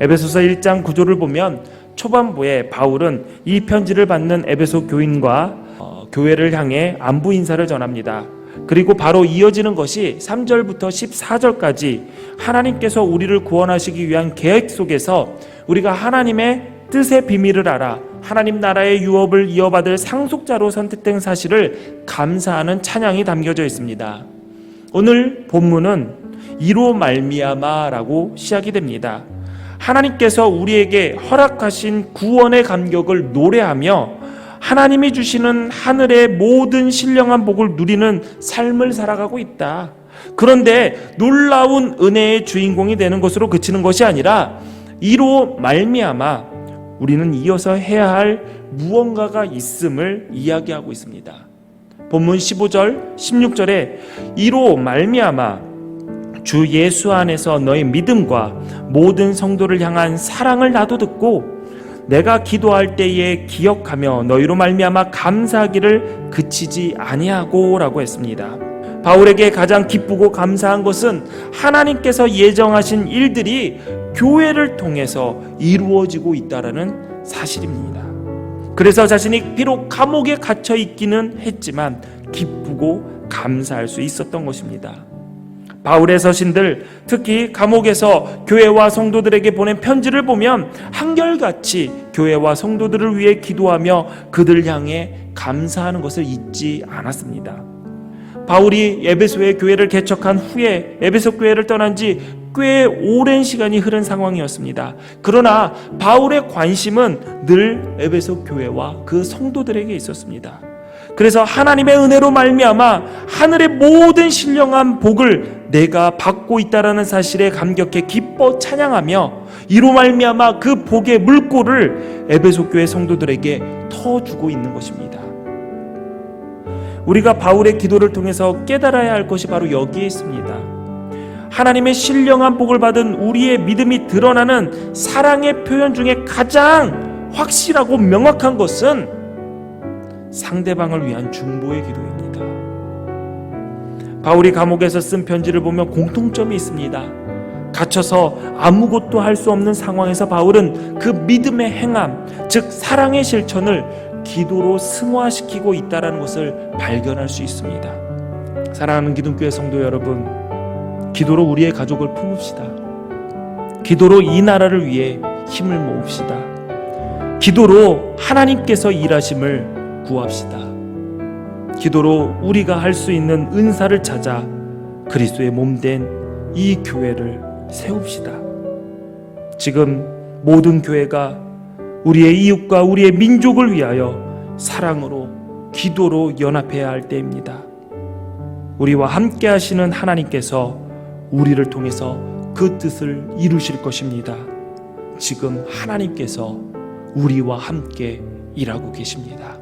에베소서 1장 구조를 보면 초반부에 바울은 이 편지를 받는 에베소 교인과 어, 교회를 향해 안부 인사를 전합니다. 그리고 바로 이어지는 것이 3절부터 14절까지 하나님께서 우리를 구원하시기 위한 계획 속에서 우리가 하나님의 뜻의 비밀을 알아 하나님 나라의 유업을 이어받을 상속자로 선택된 사실을 감사하는 찬양이 담겨져 있습니다. 오늘 본문은 이로 말미암아라고 시작이 됩니다. 하나님께서 우리에게 허락하신 구원의 감격을 노래하며 하나님이 주시는 하늘의 모든 신령한 복을 누리는 삶을 살아가고 있다. 그런데 놀라운 은혜의 주인공이 되는 것으로 그치는 것이 아니라 이로 말미암아 우리는 이어서 해야 할 무언가가 있음을 이야기하고 있습니다. 본문 15절, 16절에 이로 말미암아 주 예수 안에서 너의 믿음과 모든 성도를 향한 사랑을 나도 듣고 내가 기도할 때에 기억하며 너희로 말미암아 감사하기를 그치지 아니하고라고 했습니다. 바울에게 가장 기쁘고 감사한 것은 하나님께서 예정하신 일들이 교회를 통해서 이루어지고 있다라는 사실입니다. 그래서 자신이 비록 감옥에 갇혀 있기는 했지만 기쁘고 감사할 수 있었던 것입니다. 바울의 서신들, 특히 감옥에서 교회와 성도들에게 보낸 편지를 보면 한결같이 교회와 성도들을 위해 기도하며 그들 향해 감사하는 것을 잊지 않았습니다. 바울이 에베소의 교회를 개척한 후에 에베소 교회를 떠난 지 꽤 오랜 시간이 흐른 상황이었습니다. 그러나 바울의 관심은 늘 에베소 교회와 그 성도들에게 있었습니다. 그래서 하나님의 은혜로 말미암아 하늘의 모든 신령한 복을 내가 받고 있다라는 사실에 감격해 기뻐 찬양하며 이로 말미암아 그 복의 물꼬를 에베소 교회 성도들에게 터주고 있는 것입니다. 우리가 바울의 기도를 통해서 깨달아야 할 것이 바로 여기에 있습니다. 하나님의 신령한 복을 받은 우리의 믿음이 드러나는 사랑의 표현 중에 가장 확실하고 명확한 것은 상대방을 위한 중보의 기도입니다. 바울이 감옥에서 쓴 편지를 보면 공통점이 있습니다. 갇혀서 아무것도 할 수 없는 상황에서 바울은 그 믿음의 행함, 즉 사랑의 실천을 기도로 승화시키고 있다라는 것을 발견할 수 있습니다. 사랑하는 기둥교회 성도 여러분, 기도로 우리의 가족을 품읍시다. 기도로 이 나라를 위해 힘을 모읍시다. 기도로 하나님께서 일하심을 구합시다. 기도로 우리가 할 수 있는 은사를 찾아 그리스도의 몸 된 이 교회를 세웁시다. 지금 모든 교회가 우리의 이웃과 우리의 민족을 위하여 사랑으로 기도로 연합해야 할 때입니다. 우리와 함께 하시는 하나님께서 우리를 통해서 그 뜻을 이루실 것입니다. 지금 하나님께서 우리와 함께 일하고 계십니다.